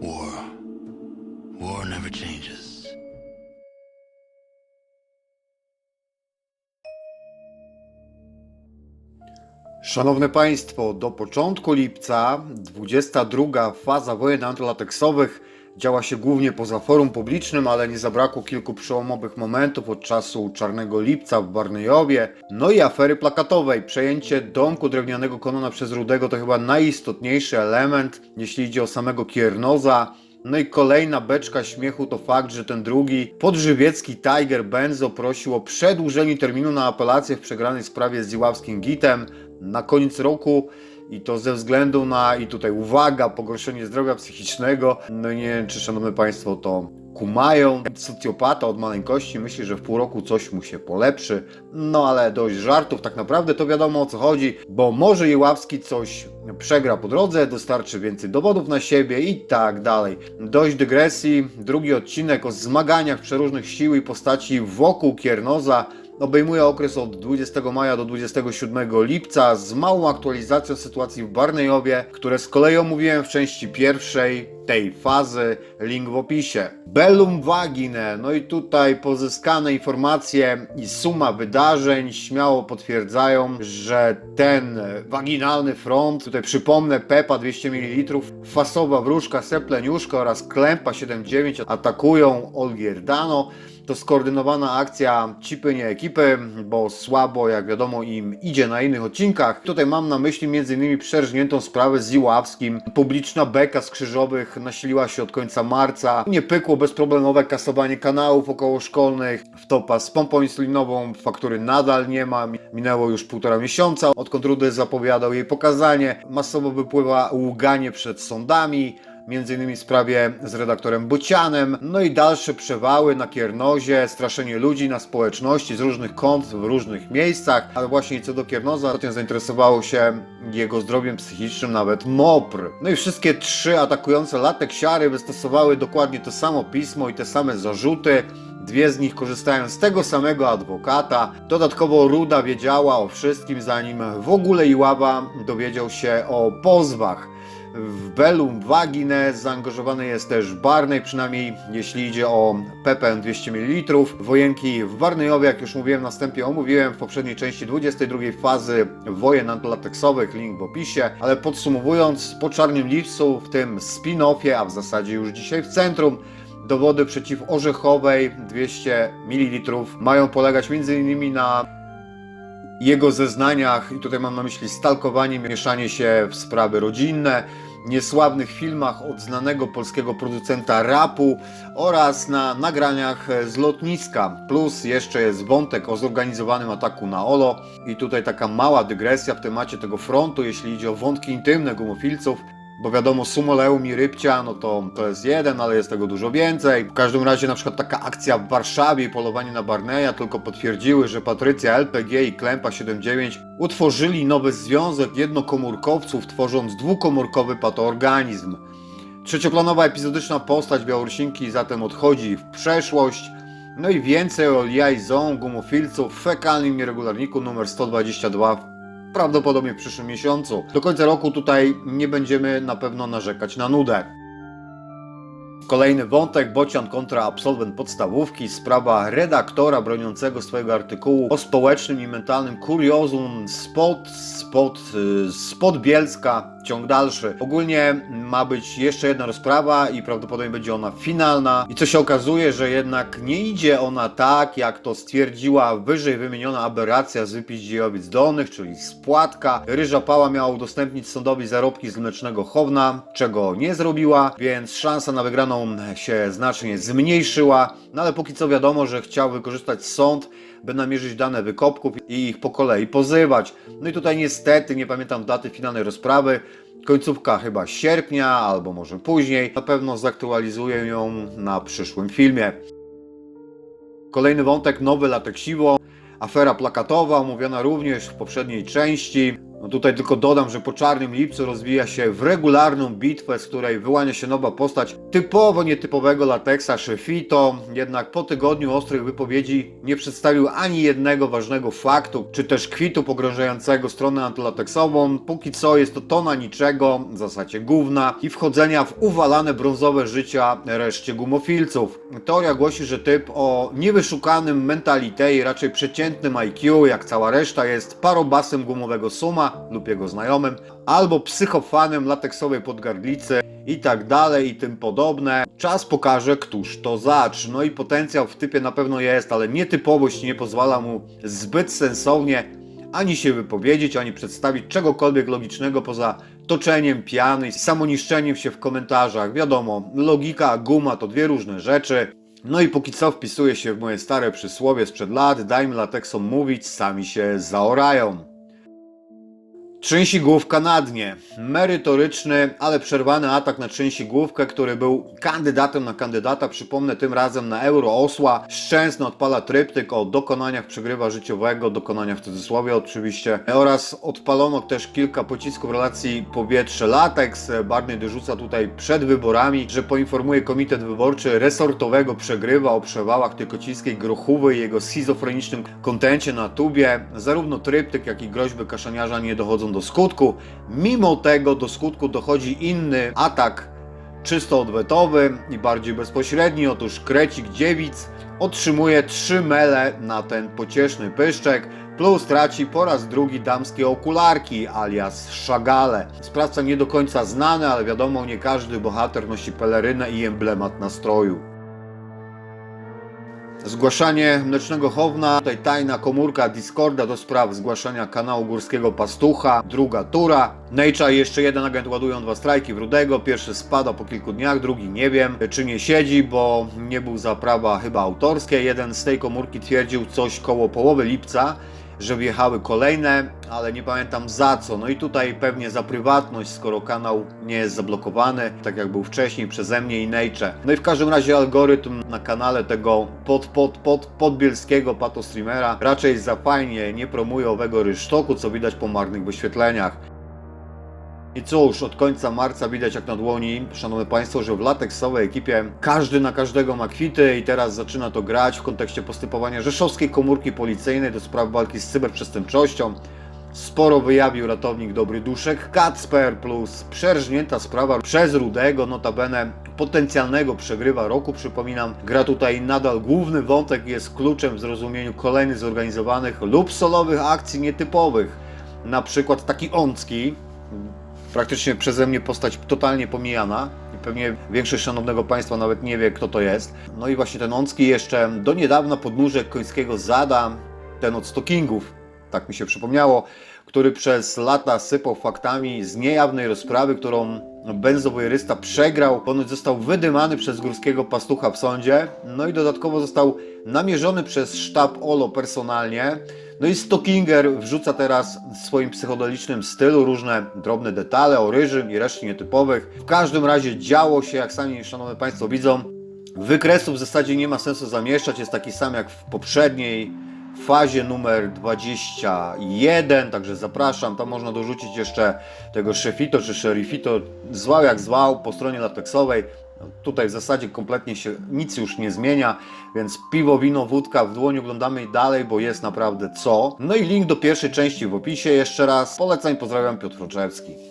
War. War never changes. Szanowne Państwo, do początku lipca 22 faza wojen antylateksowych działa się głównie poza forum publicznym, ale nie zabrakło kilku przełomowych momentów od czasu Czarnego Lipca w Barnejowie, no i afery plakatowej. Przejęcie domku drewnianego Konona przez Rudego to chyba najistotniejszy element, jeśli idzie o samego Kiernoza. No i kolejna beczka śmiechu to fakt, że ten drugi podżywiecki Tiger Benzo prosił o przedłużenie terminu na apelację w przegranej sprawie z Iławskim Gitem na koniec roku i to ze względu na, i tutaj uwaga, pogorszenie zdrowia psychicznego. No nie wiem, czy szanowni Państwo to kumają. Socjopata od maleńkości myśli, że w pół roku coś mu się polepszy. No ale dość żartów, tak naprawdę to wiadomo o co chodzi, bo może Iławski coś przegra po drodze, dostarczy więcej dowodów na siebie i tak dalej. Dość dygresji. Drugi odcinek o zmaganiach przeróżnych sił i postaci wokół Kiernoza obejmuje okres od 20 maja do 27 lipca z małą aktualizacją sytuacji w Barnejowie, które z kolei omówiłem w części pierwszej tej fazy, link w opisie. Bellum Vagine, no i tutaj pozyskane informacje i suma wydarzeń śmiało potwierdzają, że ten waginalny front, tutaj przypomnę Pepa 200 ml, fasowa wróżka, sepleniuszka oraz Klempa 79 atakują Olgierdano. To skoordynowana akcja cipy nie ekipy, bo słabo, jak wiadomo, im idzie na innych odcinkach. Tutaj mam na myśli m.in. przerżniętą sprawę z Iławskim. Publiczna beka z krzyżowych nasiliła się od końca marca. Nie pykło bezproblemowe kasowanie kanałów okołoszkolnych. Wtopa z pompą insulinową, faktury nadal nie ma. Minęło już półtora miesiąca, odkąd Rudy zapowiadał jej pokazanie. Masowo wypływa ługanie przed sądami innymi w sprawie z redaktorem Bocianem, no i dalsze przewały na Kiernozie, straszenie ludzi na społeczności z różnych kąt, w różnych miejscach, ale właśnie co do Kiernoza, ostatnio zainteresowało się jego zdrowiem psychicznym nawet MOPR. No i wszystkie trzy atakujące latek siary wystosowały dokładnie to samo pismo i te same zarzuty, Dwie z nich korzystają z tego samego adwokata. Dodatkowo Ruda wiedziała o wszystkim, zanim w ogóle Iława dowiedział się o pozwach. W Bellum Vagine zaangażowany jest też Barney, przynajmniej jeśli idzie o PPN 200 ml. Wojenki w Barneyowie, jak już mówiłem na wstępie, omówiłem w poprzedniej części 22 fazy wojen antylateksowych, link w opisie. Ale podsumowując, po Czarnym Lipcu, w tym spin-offie, a w zasadzie już dzisiaj w centrum, dowody przeciw orzechowej 200 ml mają polegać m.in. na jego zeznaniach, i tutaj mam na myśli stalkowanie, mieszanie się w sprawy rodzinne, niesławnych filmach od znanego polskiego producenta rapu oraz na nagraniach z lotniska. Plus jeszcze jest wątek o zorganizowanym ataku na Olo. I tutaj taka mała dygresja w temacie tego frontu, jeśli idzie o wątki intymne gumofilców. Bo wiadomo, Sumoleum i Rybcia, no to, to jest jeden, ale jest tego dużo więcej. W każdym razie na przykład taka akcja w Warszawie i polowanie na Barneya tylko potwierdziły, że Patrycja LPG i Klempa 79 utworzyli nowy związek jednokomórkowców, tworząc dwukomórkowy patoorganizm. Trzecioplanowa epizodyczna postać Białorusinki zatem odchodzi w przeszłość. No i więcej o liaison gumofilców w fekalnym nieregularniku numer 122 prawdopodobnie w przyszłym miesiącu. Do końca roku tutaj nie będziemy na pewno narzekać na nudę. Kolejny wątek, Bocian kontra absolwent podstawówki, sprawa redaktora broniącego swojego artykułu o społecznym i mentalnym kuriozum spod, spod, y, spod Bielska, ciąg dalszy. Ogólnie ma być jeszcze jedna rozprawa i prawdopodobnie będzie ona finalna. I co się okazuje, że jednak nie idzie ona tak, jak to stwierdziła wyżej wymieniona aberracja z wypić dziejowic dolnych, czyli spłatka. Ryża Pała miała udostępnić sądowi zarobki z mlecznego chowna, czego nie zrobiła, więc szansa na wygraną się znacznie zmniejszyła. No ale póki co wiadomo, że chciał wykorzystać sąd, by namierzyć dane wykopków i ich po kolei pozywać. No i tutaj niestety, nie pamiętam daty finalnej rozprawy, końcówka chyba sierpnia albo może później. Na pewno zaktualizuję ją na przyszłym filmie. Kolejny wątek, nowy latek siwo. Afera plakatowa, omówiona również w poprzedniej części. No tutaj tylko dodam, że po Czarnym Lipcu rozwija się w regularną bitwę, z której wyłania się nowa postać typowo nietypowego lateksa Shefito, jednak po tygodniu ostrych wypowiedzi nie przedstawił ani jednego ważnego faktu, czy też kwitu pogrążającego stronę antylateksową. Póki co jest to tona niczego, w zasadzie gówna i wchodzenia w uwalane brązowe życia reszcie gumofilców. Teoria głosi, że typ o niewyszukanym mentalite i raczej przeciętnym IQ, jak cała reszta, jest parobasem gumowego suma lub jego znajomym, albo psychofanem lateksowej podgardlicy i tak dalej i tym podobne. Czas pokaże, któż to zacz. No i potencjał w typie na pewno jest, ale nietypowość nie pozwala mu zbyt sensownie ani się wypowiedzieć, ani przedstawić czegokolwiek logicznego poza toczeniem piany i samoniszczeniem się w komentarzach. Wiadomo, logika guma to dwie różne rzeczy. No i póki co wpisuje się w moje stare przysłowie sprzed lat, dajmy lateksom mówić, sami się zaorają. Trzęsigłówka na dnie. Merytoryczny, ale przerwany atak na trzęsigłówkę, który był kandydatem na kandydata. Przypomnę tym razem na Euro Osła. Szczęsny odpala tryptyk o dokonaniach przegrywa życiowego, dokonania w cudzysłowie oczywiście. Oraz odpalono też kilka pocisków relacji powietrze-lateks. Barney dorzuca tutaj przed wyborami, że poinformuje komitet wyborczy resortowego przegrywa o przewałach Tykocińskiej Grochówy i jego schizofrenicznym kontencie na tubie. Zarówno tryptyk, jak i groźby kaszaniarza nie dochodzą do skutku. Mimo tego do skutku dochodzi inny atak czysto odwetowy i bardziej bezpośredni. Otóż Krecik Dziewic otrzymuje 3 mele na ten pocieszny pyszczek, plus traci po raz drugi damskie okularki alias szagale. Sprawca nie do końca znany, ale wiadomo, nie każdy bohater nosi pelerynę i emblemat nastroju. Zgłaszanie Mlecznego Chowna, tutaj tajna komórka Discorda do spraw zgłaszania kanału Górskiego Pastucha, druga tura. Nejcza jeszcze jeden agent ładują dwa strajki w Rudego, pierwszy spada po kilku dniach, drugi nie wiem czy nie siedzi, bo nie był za prawa chyba autorskie. Jeden z tej komórki twierdził coś koło połowy lipca, że wjechały kolejne, ale nie pamiętam za co. No i tutaj pewnie za prywatność, skoro kanał nie jest zablokowany, tak jak był wcześniej przeze mnie i Nejcze. No i w każdym razie algorytm na kanale tego pod, pod, pod, podbielskiego patostreamera raczej za fajnie nie promuje owego rysztoku, co widać po marnych wyświetleniach. I cóż, od końca marca widać jak na dłoni, szanowni Państwo, że w lateksowej ekipie każdy na każdego ma kwity i teraz zaczyna to grać w kontekście postępowania Rzeszowskiej Komórki Policyjnej do spraw walki z cyberprzestępczością. Sporo wyjawił ratownik Dobry Duszek, Kacper plus przerżnięta sprawa przez Rudego, notabene potencjalnego przegrywa roku, przypominam. Gra tutaj nadal główny wątek jest kluczem w zrozumieniu kolejnych zorganizowanych lub solowych akcji nietypowych. Na przykład takiĄcki, praktycznie przeze mnie postać totalnie pomijana i pewnie większość szanownego państwa nawet nie wie kto to jest. No i właśnie tenĄcki jeszcze do niedawna podnóżek końskiego zada, ten od Stockingów, tak mi się przypomniało, który przez lata sypał faktami z niejawnej rozprawy, którą benzowojerysta przegrał, ponoć został wydymany przez górskiego pastucha w sądzie, no i dodatkowo został namierzony przez sztab OLO personalnie, no i Stockinger wrzuca teraz w swoim psychodelicznym stylu różne drobne detale o ryżym i reszcie nietypowych. W każdym razie działo się, jak sami szanowni Państwo widzą, wykresów w zasadzie nie ma sensu zamieszczać, jest taki sam jak w poprzedniej fazie numer 21, także zapraszam, tam można dorzucić jeszcze tego szefito czy szerifito, zwał jak zwał, po stronie lateksowej. Tutaj w zasadzie kompletnie się nic już nie zmienia, więc piwo, wino, wódka w dłoni oglądamy dalej, bo jest naprawdę co. No i link do pierwszej części w opisie jeszcze raz. Polecam, pozdrawiam Piotr Roczewski.